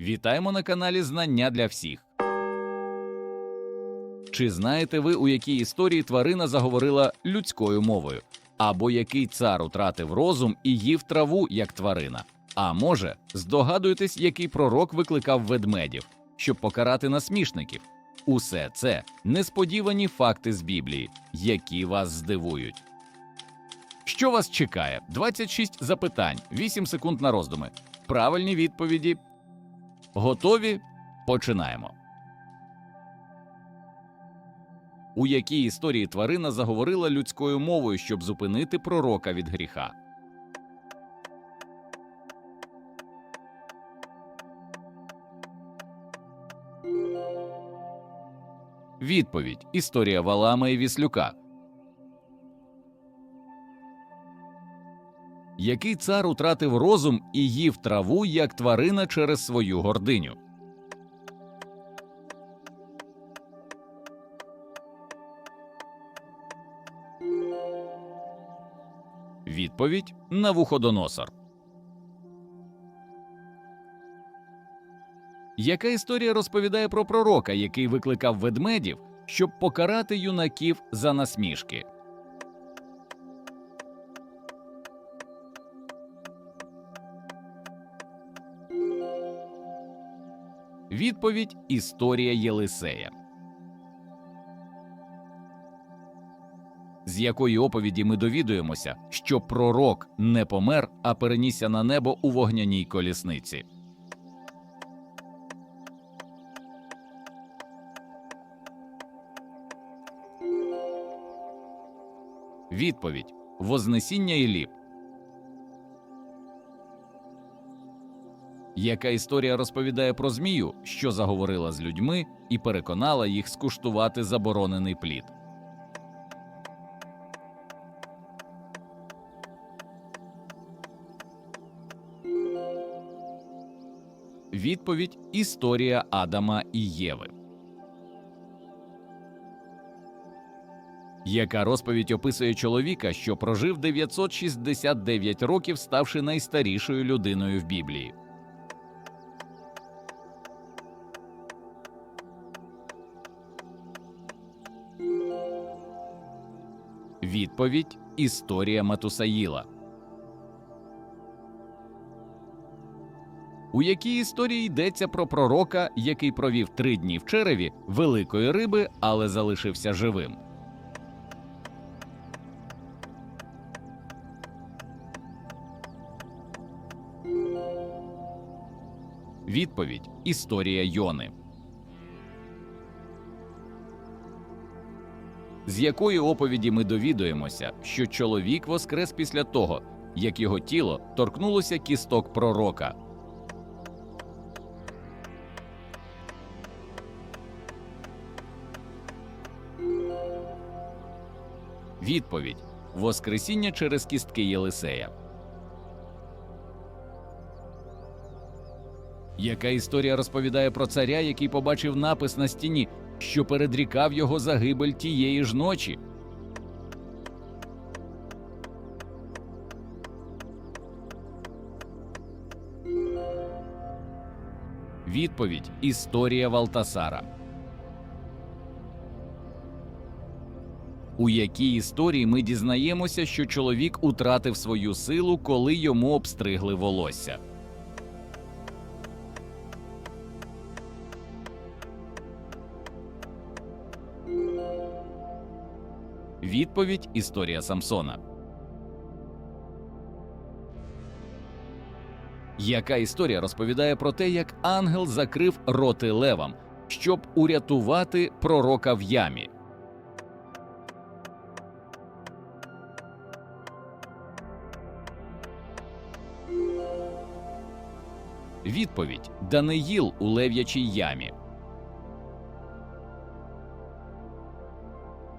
Вітаємо на каналі Знання для всіх. Чи знаєте ви, у якій історії тварина заговорила людською мовою? Або який цар утратив розум і їв траву як тварина? А може, здогадуєтесь, який пророк викликав ведмедів, щоб покарати насмішників? Усе це несподівані факти з Біблії, які вас здивують. Що вас чекає? 26 запитань, 8 секунд на роздуми. Правильні відповіді. Готові? Починаємо. У якій історії тварина заговорила людською мовою, щоб зупинити пророка від гріха? Відповідь Історія Валама і Віслюка. Який цар утратив розум і їв траву як тварина через свою гординю? Відповідь Навуходоносор. Яка історія розповідає про пророка, який викликав ведмедів, щоб покарати юнаків за насмішки? Відповідь Історія Єлисея. З якої оповіді ми довідуємося, що пророк не помер, а перенісся на небо у вогняній колісниці. Відповідь Вознесіння Іллі. Яка історія розповідає про змію, що заговорила з людьми і переконала їх скуштувати заборонений плід? Відповідь Історія Адама і Єви. Яка розповідь описує чоловіка, що прожив 969 років, ставши найстарішою людиною в Біблії? Відповідь Історія Матусаїла. У якій історії йдеться про пророка, який провів три дні в череві великої риби, але залишився живим? Відповідь Історія Йони. З якої оповіді ми довідуємося, що чоловік воскрес після того, як його тіло торкнулося кісток пророка. Відповідь Воскресіння через кістки Єлисея. Яка історія розповідає про царя, який побачив напис на стіні, що передрікав його загибель тієї ж ночі? Відповідь Історія Валтасара. У якій історії ми дізнаємося, що чоловік утратив свою силу, коли йому обстригли волосся? Відповідь Історія Самсона. Яка історія розповідає про те, як ангел закрив роти левам, щоб урятувати пророка в ямі? Відповідь Даниїл у лев'ячій ямі.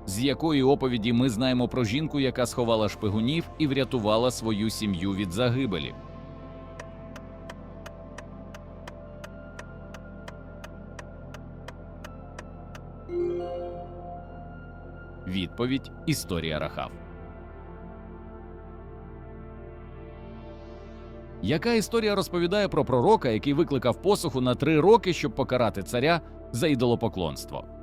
З якої оповіді ми знаємо про жінку, яка сховала шпигунів і врятувала свою сім'ю від загибелі? Відповідь Історія Рахав. Яка історія розповідає про пророка, який викликав посуху на три роки, щоб покарати царя за ідолопоклонство?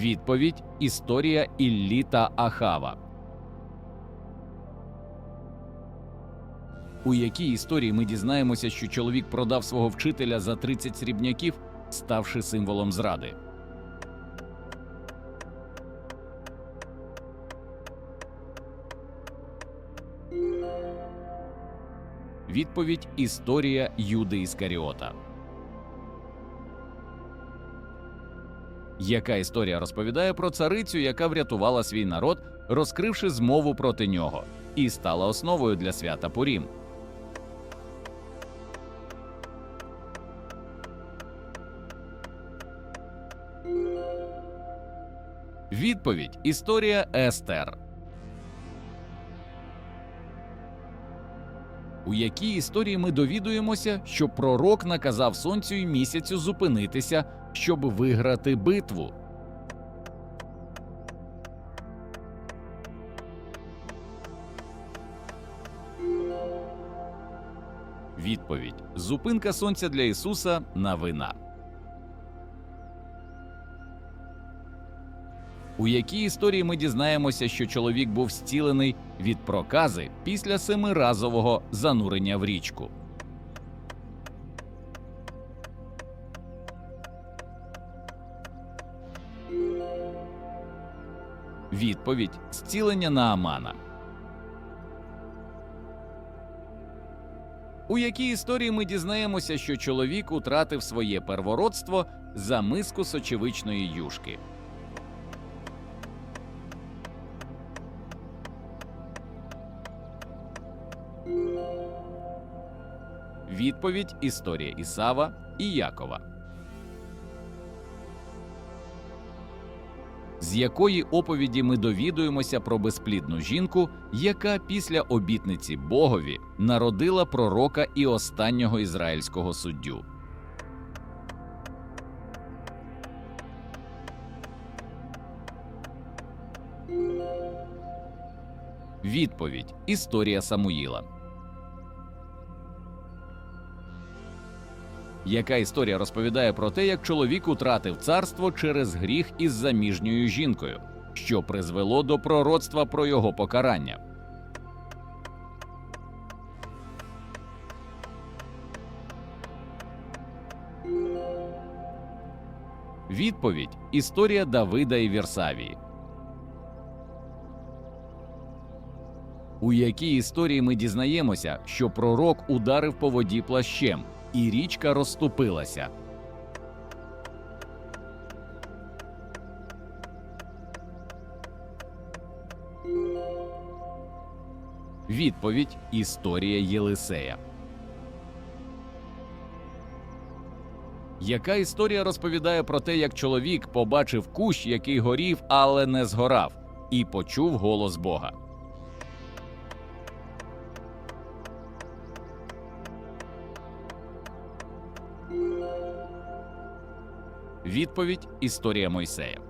Відповідь Історія Іллі та Ахава. У якій історії ми дізнаємося, що чоловік продав свого вчителя за 30 срібняків, ставши символом зради? Відповідь Історія Юди Іскаріота. Яка історія розповідає про царицю, яка врятувала свій народ, розкривши змову проти нього, і стала основою для свята Пурім? Відповідь Історія Естер. У якій історії ми довідуємося, що пророк наказав сонцю і місяцю зупинитися, щоб виграти битву. Відповідь Зупинка сонця для Ісуса новина. У якій історії ми дізнаємося, що чоловік був зцілений від прокази після семиразового занурення в річку. Відповідь зцілення Наамана. У якій історії ми дізнаємося, що чоловік утратив своє первородство за миску сочевичної юшки. Відповідь Історія Ісава і Якова. З якої оповіді ми довідуємося про безплідну жінку, яка після обітниці Богові народила пророка і останнього ізраїльського суддю. Відповідь Історія Самуїла. Яка історія розповідає про те, як чоловік утратив царство через гріх із заміжньою жінкою, що призвело до пророцтва про його покарання? Відповідь Історія Давида і Вірсавії. У якій історії ми дізнаємося, що пророк ударив по воді плащем, і річка розступилася. Відповідь Історія Єлисея. Яка історія розповідає про те, як чоловік побачив кущ, який горів, але не згорав, і почув голос Бога? Відповідь Історія Мойсея.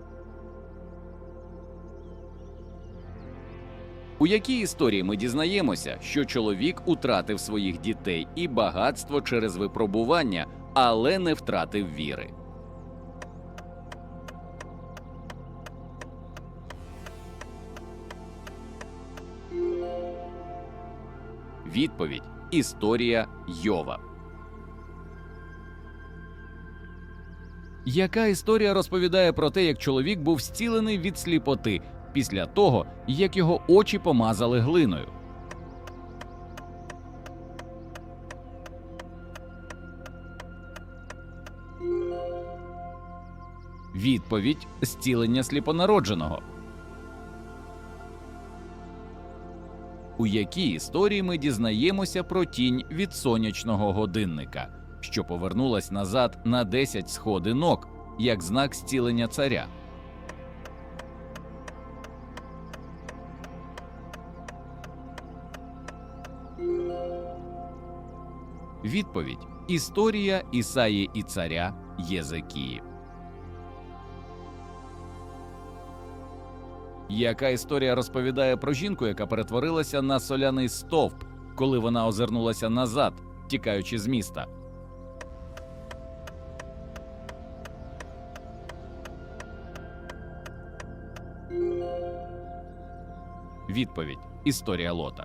У якій історії ми дізнаємося, що чоловік утратив своїх дітей і багатство через випробування, але не втратив віри. Відповідь Історія Йова. Яка історія розповідає про те, як чоловік був зцілений від сліпоти після того, як його очі помазали глиною? Відповідь зцілення сліпонародженого. У якій історії ми дізнаємося про тінь від сонячного годинника, що повернулась назад на 10 сходинок, як знак зцілення царя. Відповідь Історія Ісаї і царя Єзекії. Яка історія розповідає про жінку, яка перетворилася на соляний стовп, коли вона озирнулася назад, тікаючи з міста? Відповідь Історія Лота.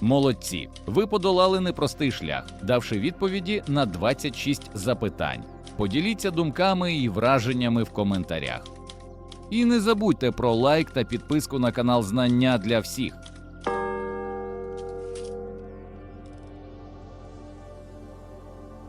Молодці. Ви подолали непростий шлях, давши відповіді на 26 запитань. Поділіться думками і враженнями в коментарях. І не забудьте про лайк та підписку на канал Знання для всіх.